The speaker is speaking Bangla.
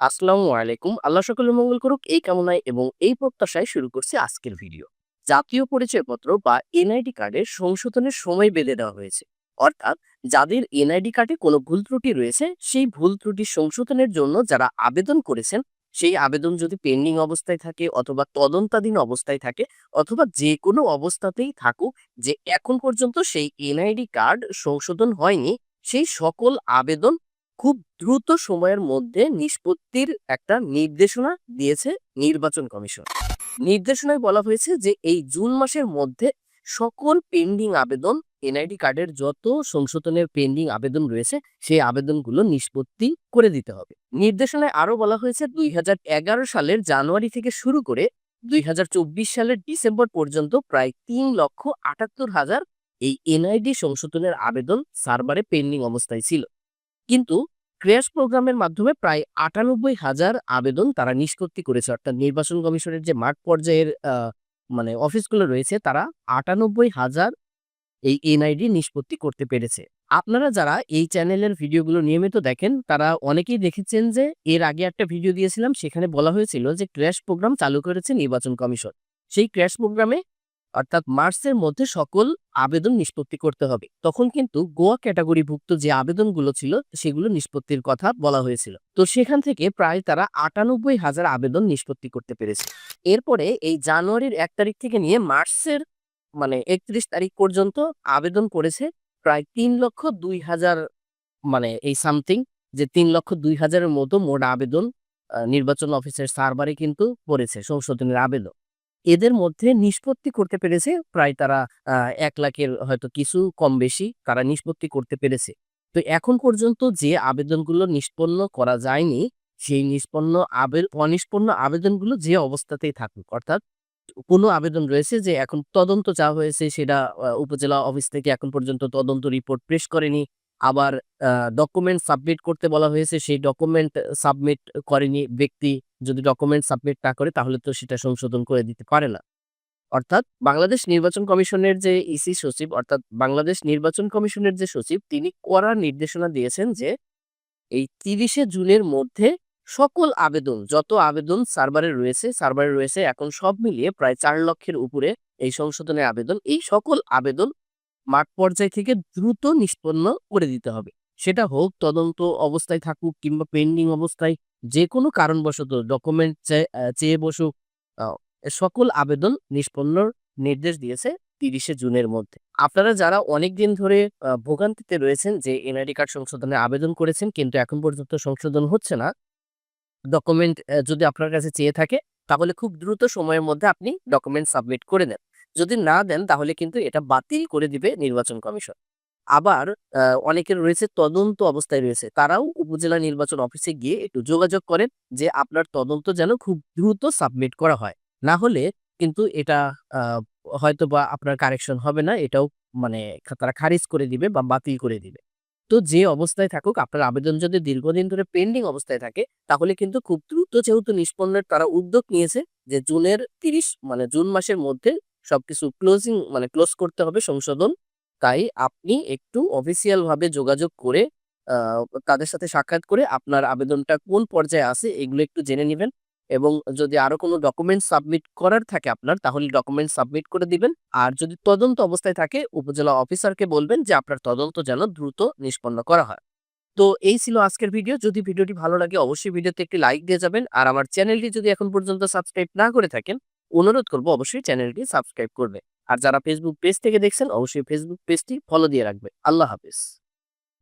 আসসালামু আলাইকুম। আল্লাহ সকলের মঙ্গল করুক। এই কামনায় এবং এই প্রত্যাশায় শুরু করছি আজকের ভিডিও। জাতীয় পরিচয়পত্র বা এনআইডি কার্ডের সংশোধনের সময় বেঁধে দেওয়া হয়েছে। অর্থাৎ যাদের এনআইডি কার্ডে কোনো ভুল ত্রুটি রয়েছে, সেই ভুল ত্রুটি সংশোধনের জন্য যারা আবেদন করেছেন, সেই আবেদন যদি পেন্ডিং অবস্থায় থাকে অথবা তদন্তাধীন অবস্থায় থাকে অথবা যে কোনো অবস্থাতেই থাকুক যে এখন পর্যন্ত সেই এনআইডি কার্ড সংশোধন হয়নি, সেই সকল আবেদন খুব দ্রুত সময়ের মধ্যে নিষ্পত্তির একটা নির্দেশনা দিয়েছে নির্বাচন কমিশন। নির্দেশনায় বলা হয়েছে যে, এই জুন মাসের মধ্যে সকল পেন্ডিং আবেদন, এনআইডি কার্ডের যত সংশোধনের পেন্ডিং আবেদন রয়েছে, সেই আবেদনগুলো নিষ্পত্তি করে দিতে হবে। নির্দেশনায় আরও বলা হয়েছে, দুই হাজার এগারো সালের জানুয়ারি থেকে শুরু করে দুই হাজার চব্বিশ সালের ডিসেম্বর পর্যন্ত প্রায় তিন লক্ষ আটাত্তর হাজার এই এনআইডি সংশোধনের আবেদন সার্ভারে পেন্ডিং অবস্থায় ছিল। কিন্তু ক্র্যাশ প্রোগ্রামের মাধ্যমে প্রায় আটানব্বই হাজার আবেদন তারা নিষ্পত্তি করেছে। অর্থাৎ নির্বাচন কমিশনের যে মাঠ পর্যায়ের মানে অফিসগুলো রয়েছে, তারা আটানব্বই হাজার এই এনআইডি নিষ্পত্তি করতে পেরেছে। আপনারা যারা এই চ্যানেলের ভিডিওগুলো নিয়মিত দেখেন, তারা অনেকেই দেখেছেন যে এর আগে একটা ভিডিও দিয়েছিলাম, সেখানে বলা হয়েছিল যে ক্র্যাশ প্রোগ্রাম চালু করেছে নির্বাচন কমিশন। সেই ক্র্যাশ প্রোগ্রামে অর্থাৎ মার্চের মধ্যে সকল আবেদন নিষ্পত্তি করতে হবে। তখন কিন্তু গোয়া ক্যাটাগরিভুক্ত যে আবেদনগুলো ছিল, সেগুলো নিষ্পত্তির কথা বলা হয়েছিল। তো সেখান থেকে প্রায় তারা আটানব্বই হাজার আবেদন নিষ্পত্তি করতে পেরেছে। এরপরে এই জানুয়ারির এক তারিখ থেকে নিয়ে মার্চের মানে একত্রিশ তারিখ পর্যন্ত আবেদন করেছে প্রায় তিন লক্ষ দুই হাজার মানে এই সামথিং, যে তিন লক্ষ দুই হাজারের মতো মোট আবেদন নির্বাচন অফিসের সার্ভারে কিন্তু পড়েছে সংশোধনের আবেদন। এদের মধ্যে নিষ্পত্তি করতে পেরেছে প্রায় তারা এক লাখের হয়তো কিছু কম বেশি তারা নিষ্পত্তি করতে পেরেছে। তো এখন পর্যন্ত যে আবেদনগুলো নিষ্পন্ন করা যায়নি, সেই নিষ্পন্ন আবে অনিষ্পন্ন আবেদনগুলো যে অবস্থাতেই থাকুক, অর্থাৎ কোনো আবেদন রয়েছে যে এখন তদন্ত যা হয়েছে সেটা উপজেলা অফিস থেকে এখন পর্যন্ত তদন্ত রিপোর্ট পেশ করেনি। আবার ডকুমেন্ট সাবমিট করতে বলা হয়েছে, সেই ডকুমেন্ট সাবমিট করেনি ব্যক্তি। যদি ডকুমেন্ট সাবমিট না করে, তাহলে তো সেটা সংশোধন করে দিতে পারে না। অর্থাৎ বাংলাদেশ নির্বাচন কমিশনের যে ইসি সচিব, অর্থাৎ বাংলাদেশ নির্বাচন কমিশনের যে সচিব, তিনি কড়া নির্দেশনা দিয়েছেন যে, এই তিরিশে জুনের মধ্যে সকল আবেদন, যত আবেদন সার্ভারে রয়েছে সার্ভারে রয়েছে এখন সব মিলিয়ে প্রায় চার লক্ষের উপরে এই সংশোধনের আবেদন, এই সকল আবেদন মাঠ পর্যায় থেকে দ্রুত নিষ্পন্ন করে দিতে হবে। সেটা হোক তদন্ত অবস্থায় থাকুক কিংবা পেন্ডিং অবস্থায় যে কোনো কারণবশত ডকুমেন্ট চেয়ে বসুক সকল আবেদন নিষ্পন্নর নির্দেশ দিয়েছে তিরিশে জুনের মধ্যে। আপনারা যারা অনেক দিন ধরে ভোগান্তিতে রয়েছেন যে এনআইডি কার্ড সংশোধনের আবেদন করেছেন কিন্তু এখন পর্যন্ত সংশোধন হচ্ছে না ডকুমেন্ট যদি আপনার কাছে চেয়ে থাকে তাহলে খুব দ্রুত সময়ের মধ্যে আপনি ডকুমেন্ট সাবমিট করে দেন। যদি না দেন তাহলে কিন্তু এটা বাতিল করে দিবে নির্বাচন কমিশন। আবার অনেকের রয়েছে তদন্ত অবস্থায় রয়েছে। তারাও উপজেলা নির্বাচন অফিসে গিয়ে একটু যোগাযোগ করেন যে, আপনার তদন্ত যেন খুব দ্রুত সাবমিট করা হয়। না হলে কিন্তু এটা হয়তো বা আপনার কারেকশন হবে না, এটাও মানে তারা খারিজ করে দিবে বা বাতিল করে দিবে। তো যে অবস্থায় থাকুক, আপনার আবেদন যদি দীর্ঘদিন ধরে পেন্ডিং অবস্থায় থাকে, তাহলে কিন্তু খুব দ্রুত যেহেতু নিষ্পন্নের তারা উদ্যোগ নিয়েছে যে, জুনের তিরিশ মানে জুন মাসের মধ্যে সবকিছু ক্লোজিং মানে ক্লোজ করতে হবে সংশোধন। তাই আপনি একটু অফিসিয়াল ভাবে যোগাযোগ করে তাদের সাথে সাক্ষাৎ করে আপনার আবেদনটা কোন পর্যায়ে আছে এগুলো একটু জেনে নেবেন এবং যদি আরও কোনো ডকুমেন্ট সাবমিট করার থাকে আপনার, তাহলে ডকুমেন্ট সাবমিট করে দিবেন। আর যদি তদন্ত অবস্থায় থাকে, উপজেলা অফিসারকে বলবেন যে আপনার তদন্ত যেন দ্রুত নিষ্পন্ন করা হয়। তো এই ছিল আজকের ভিডিও যদি ভিডিওটি ভালো লাগে, অবশ্যই ভিডিওতে একটি লাইক দিয়ে যাবেন। আর আমার চ্যানেলটি যদি এখন পর্যন্ত সাবস্ক্রাইব না করে থাকেন, অনুরোধ করব অবশ্যই চ্যানেলটি সাবস্ক্রাইব করবে। আর যারা ফেসবুক পেজ থেকে দেখছেন অবশ্যই ফেসবুক পেজটি ফলো দিয়ে রাখবে। আল্লাহ হাফিজ।